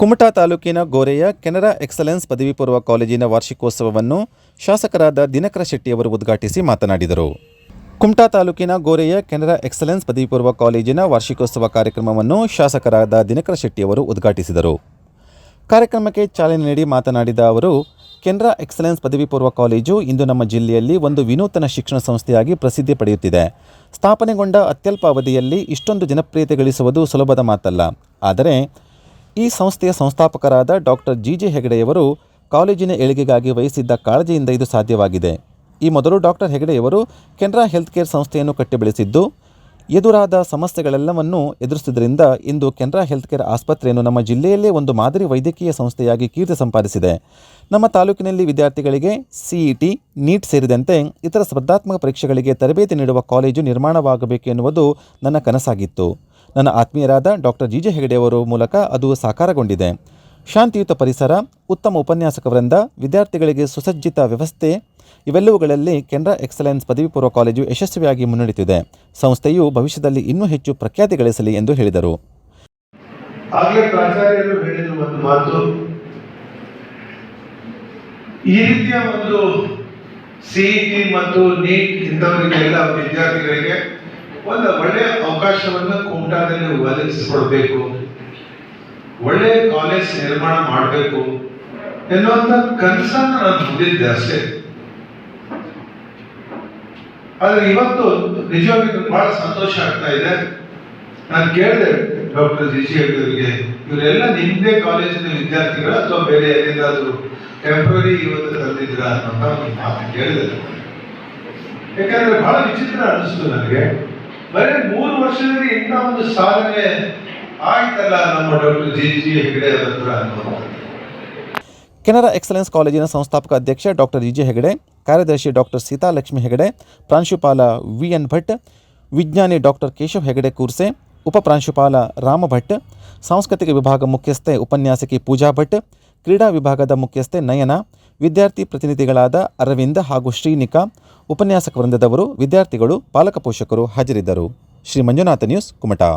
ಕುಮಟಾ ತಾಲೂಕಿನ ಗೋರೆಯ ಕೆನರಾ ಎಕ್ಸಲೆನ್ಸ್ ಪದವಿ ಪೂರ್ವ ಕಾಲೇಜಿನ ವಾರ್ಷಿಕೋತ್ಸವವನ್ನು ಶಾಸಕರಾದ ದಿನಕರ ಶೆಟ್ಟಿಯವರು ಉದ್ಘಾಟಿಸಿ ಮಾತನಾಡಿದರು. ಕುಮಟಾ ತಾಲೂಕಿನ ಗೋರೆಯ ಕೆನರಾ ಎಕ್ಸಲೆನ್ಸ್ ಪದವಿ ಪೂರ್ವ ಕಾಲೇಜಿನ ವಾರ್ಷಿಕೋತ್ಸವ ಕಾರ್ಯಕ್ರಮವನ್ನು ಶಾಸಕರಾದ ದಿನಕರ ಶೆಟ್ಟಿಯವರು ಉದ್ಘಾಟಿಸಿದರು. ಕಾರ್ಯಕ್ರಮಕ್ಕೆ ಚಾಲನೆ ನೀಡಿ ಮಾತನಾಡಿದ ಅವರು, ಕೆನರಾ ಎಕ್ಸಲೆನ್ಸ್ ಪದವಿ ಪೂರ್ವ ಕಾಲೇಜು ಇಂದು ನಮ್ಮ ಜಿಲ್ಲೆಯಲ್ಲಿ ಒಂದು ವಿನೂತನ ಶಿಕ್ಷಣ ಸಂಸ್ಥೆಯಾಗಿ ಪ್ರಸಿದ್ಧಿ ಪಡೆಯುತ್ತಿದೆ. ಸ್ಥಾಪನೆಗೊಂಡ ಅತ್ಯಲ್ಪ ಅವಧಿಯಲ್ಲಿ ಇಷ್ಟೊಂದು ಜನಪ್ರಿಯತೆ ಗಳಿಸುವುದು ಸುಲಭದ ಮಾತಲ್ಲ. ಆದರೆ ಈ ಸಂಸ್ಥೆಯ ಸಂಸ್ಥಾಪಕರಾದ ಡಾಕ್ಟರ್ ಜಿ ಜೆ ಹೆಗಡೆಯವರು ಕಾಲೇಜಿನ ಏಳಿಗೆಗಾಗಿ ವಹಿಸಿದ್ದ ಕಾಳಜಿಯಿಂದ ಇದು ಸಾಧ್ಯವಾಗಿದೆ. ಈ ಮೊದಲು ಡಾಕ್ಟರ್ ಹೆಗಡೆಯವರು ಕೆನರಾ ಹೆಲ್ತ್ ಕೇರ್ ಸಂಸ್ಥೆಯನ್ನು ಕಟ್ಟಿ ಬೆಳೆಸಿದ್ದು ಎದುರಾದ ಸಮಸ್ಯೆಗಳೆಲ್ಲವನ್ನೂ ಎದುರಿಸಿದ್ರಿಂದ ಇಂದು ಕೆನರಾ ಹೆಲ್ತ್ ಕೇರ್ ಆಸ್ಪತ್ರೆಯನ್ನು ನಮ್ಮ ಜಿಲ್ಲೆಯಲ್ಲೇ ಒಂದು ಮಾದರಿ ವೈದ್ಯಕೀಯ ಸಂಸ್ಥೆಯಾಗಿ ಕೀರ್ತಿ ಸಂಪಾದಿಸಿದೆ. ನಮ್ಮ ತಾಲೂಕಿನಲ್ಲಿ ವಿದ್ಯಾರ್ಥಿಗಳಿಗೆ ಸಿಇಟಿ ನೀಟ್ ಸೇರಿದಂತೆ ಇತರ ಸ್ಪರ್ಧಾತ್ಮಕ ಪರೀಕ್ಷೆಗಳಿಗೆ ತರಬೇತಿ ನೀಡುವ ಕಾಲೇಜು ನಿರ್ಮಾಣವಾಗಬೇಕು ಎನ್ನುವುದು ನನ್ನ ಕನಸಾಗಿತ್ತು. ನನ್ನ ಆತ್ಮೀಯರಾದ ಡಾಕ್ಟರ್ ಜಿ ಜೆ ಹೆಗಡೆಯವರ ಮೂಲಕ ಅದು ಸಾಕಾರಗೊಂಡಿದೆ. ಶಾಂತಿಯುತ ಪರಿಸರ, ಉತ್ತಮ ಉಪನ್ಯಾಸಕ ವೃಂದ, ವಿದ್ಯಾರ್ಥಿಗಳಿಗೆ ಸುಸಜ್ಜಿತ ವ್ಯವಸ್ಥೆ, ಇವೆಲ್ಲವುಗಳಲ್ಲಿ ಕೆನರಾ ಎಕ್ಸಲೆನ್ಸ್ ಪದವಿ ಪೂರ್ವ ಕಾಲೇಜು ಯಶಸ್ವಿಯಾಗಿ ಮುನ್ನಡೆಯುತ್ತಿದೆ. ಸಂಸ್ಥೆಯು ಭವಿಷ್ಯದಲ್ಲಿ ಇನ್ನೂ ಹೆಚ್ಚು ಪ್ರಖ್ಯಾತಿ ಗಳಿಸಲಿ ಎಂದು ಹೇಳಿದರು. ಈ ರೀತಿಯ ಒಂದು ಸಿಇಟಿ ಮತ್ತು ನೀಟ್ ಇಂಥವರಿಗೆಲ್ಲ ವಿದ್ಯಾರ್ಥಿಗಳಿಗೆ ಒಂದು ಒಳ್ಳೆಯ ಅವಕಾಶವನ್ನು ಕುಮಟಾದಲ್ಲಿ ಒದಗಿಸಿಕೊಡ್ಬೇಕು. ಒಳ್ಳೆಯ ಕಾಲೇಜ್ ನಿರ್ಮಾಣ ಮಾಡಬೇಕು. ಎನ್ನುವಂತ ಕನಸನ್ನು ನಾನು ಹೊಂದಿದ್ದೆ ಅಷ್ಟೇ. ಆದ್ರೆ ಇವತ್ತು ನಿಜವಾಗಿ ಬಹಳ ಸಂತೋಷ ಆಗ್ತಾ ಇದೆ. ನಾನು ಕೇಳಿದೆ ಡಾಕ್ಟರ್ ಜಿ ಜಿ ಅವರಿಗೆ ಇವರೆಲ್ಲ ನಿಮ್ಮದೇ ಕಾಲೇಜಿನ ವಿದ್ಯಾರ್ಥಿಗಳ ಅಥವಾ ಬೇರೆ ಎಲ್ಲಿಂದಾದರೂ ಟೆಂಪ್ರರಿ ಇವತ್ತು ತಂದಿದ್ದೀರಾ? ಅಂತ ಮಾತು ಕೇಳಿದೆ. ಯಾಕಂದ್ರೆ ಬಹಳ ವಿಚಿತ್ರ ಅನಿಸ್ತು ನನಗೆ. ಬರೀ ಮೂರು ವರ್ಷದಲ್ಲಿ ಇಂಥ ಒಂದು ಸಾಧನೆ ಆಯ್ತಲ್ಲ ನಮ್ಮ ಡಾಕ್ಟರ್ ಜಿ ಜಿ ಹೆಗಡೆ ಅವರ ಕೆನರಾ ಎಕ್ಸಲೆನ್ಸ್ ಕಾಲೇಜಿನ ಸಂಸ್ಥಾಪಕ ಅಧ್ಯಕ್ಷ ಡಾಕ್ಟರ್ ಜಿ ಜೆ ಹೆಗಡೆ, ಕಾರ್ಯದರ್ಶಿ ಡಾಕ್ಟರ್ ಸೀತಾಲಕ್ಷ್ಮಿ ಹೆಗಡೆ, ಪ್ರಾಂಶುಪಾಲ ವಿ ಎನ್ ಭಟ್, ವಿಜ್ಞಾನಿ ಡಾಕ್ಟರ್ ಕೇಶವ್ ಹೆಗಡೆ ಕೂರ್ಸೆ ಉಪಪ್ರಾಂಶುಪಾಲ ರಾಮ ಭಟ್, ಸಾಂಸ್ಕೃತಿಕ ವಿಭಾಗ ಮುಖ್ಯಸ್ಥೆ ಉಪನ್ಯಾಸಕಿ ಪೂಜಾ ಭಟ್, ಕ್ರೀಡಾ ವಿಭಾಗದ ಮುಖ್ಯಸ್ಥೆ ನಯನ ವಿದ್ಯಾರ್ಥಿ ಪ್ರತಿನಿಧಿಗಳಾದ ಅರವಿಂದ ಹಾಗೂ ಶ್ರೀನಿಕಾ ಉಪನ್ಯಾಸಕ ವೃಂದದವರು ವಿದ್ಯಾರ್ಥಿಗಳು, ಪಾಲಕ ಪೋಷಕರು ಹಾಜರಿದ್ದರು. ಶ್ರೀ ಮಂಜುನಾಥ ನ್ಯೂಸ್, ಕುಮಟಾ.